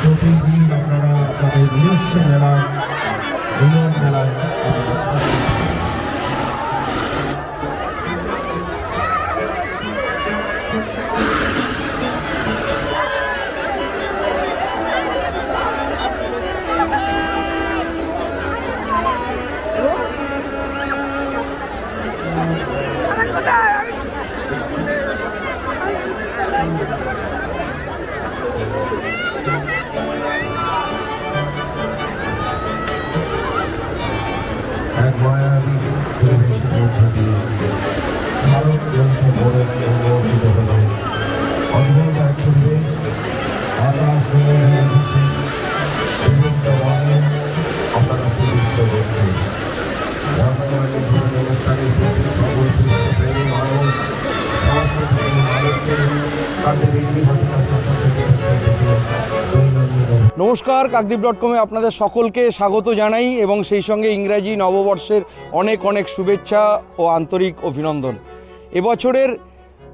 প্রতিদিন আপনারা আপনাদের নিজস্ব মেলা নমস্কার কাকদ্বীপ ডট কমে আপনাদের সকলকে স্বাগত জানাই এবং সেই সঙ্গে ইংরাজি নববর্ষের অনেক অনেক শুভেচ্ছা ও আন্তরিক অভিনন্দন। এবছরের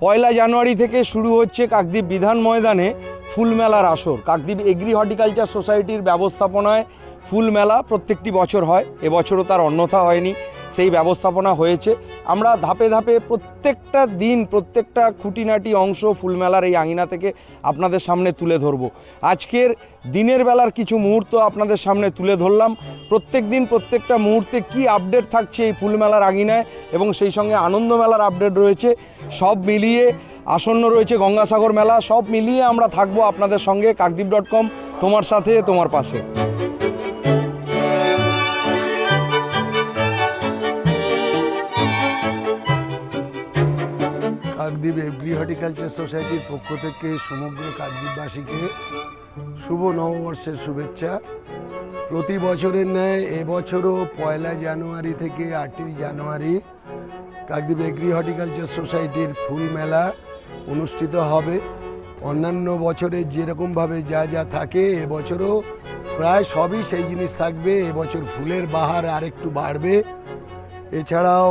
পয়লা জানুয়ারি থেকে শুরু হচ্ছে কাকদ্বীপ বিধান ময়দানে ফুল মেলার আসর। কাকদ্বীপ এগ্রি হর্টিকালচার সোসাইটির ব্যবস্থাপনায় ফুল মেলা প্রত্যেকটি বছর হয়। এবছরও তার অন্যথা হয়নি। সেই ব্যবস্থাপনা হয়েছে। আমরা ধাপে ধাপে প্রত্যেকটা দিন, প্রত্যেকটা খুঁটিনাটি অংশ ফুলমেলার এই আঙিনা থেকে আপনাদের সামনে তুলে ধরব। আজকের দিনের বেলার কিছু মুহূর্ত আপনাদের সামনে তুলে ধরলাম। প্রত্যেক দিন, প্রত্যেকটা মুহূর্তে কি আপডেট থাকছে এই ফুলমেলার আঙিনায় এবং সেই সঙ্গে আনন্দ মেলার আপডেট রয়েছে। সব মিলিয়ে আসন্ন রয়েছে গঙ্গাসাগর মেলা। সব মিলিয়ে আমরা থাকব আপনাদের সঙ্গে কাকদ্বীপ ডট কম, তোমার সাথে, তোমার পাশে। কাকদ্বীপ এগ্রি হর্টিকালচার সোসাইটির পক্ষ থেকে সমগ্র কাকদ্বীপবাসীকে শুভ নববর্ষের শুভেচ্ছা। প্রতি বছরের ন্যায় এবছরও পয়লা জানুয়ারি থেকে আটই জানুয়ারি কাকদ্বীপ এগ্রি হর্টিকালচার সোসাইটির ফুল মেলা অনুষ্ঠিত হবে। অন্যান্য বছরে যেরকমভাবে যা যা থাকে এবছরও প্রায় সবই সেই জিনিস থাকবে। এবছর ফুলের বাহার আরেকটু বাড়বে। এছাড়াও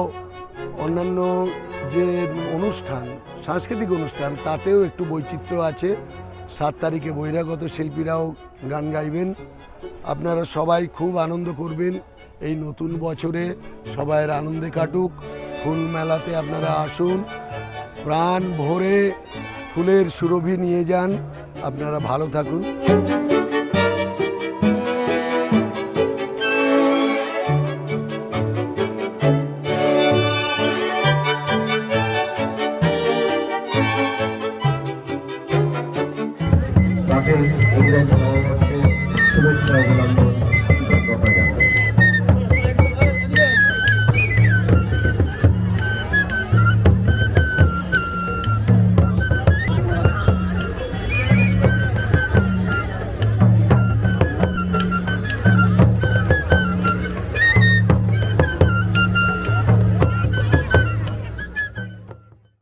অন্যান্য যে অনুষ্ঠান, সাংস্কৃতিক অনুষ্ঠান, তাতেও একটু বৈচিত্র্য আছে। সাত তারিখে বহিরাগত শিল্পীরাও গান গাইবেন। আপনারা সবাই খুব আনন্দ করবেন। এই নতুন বছরে সবাইয়ের আনন্দে কাটুক। ফুল মেলাতে আপনারা আসুন। প্রাণ ভরে ফুলের সুরভি নিয়ে যান। আপনারা ভালো থাকুন। 우리가 다 같이 수고했다고 합니다.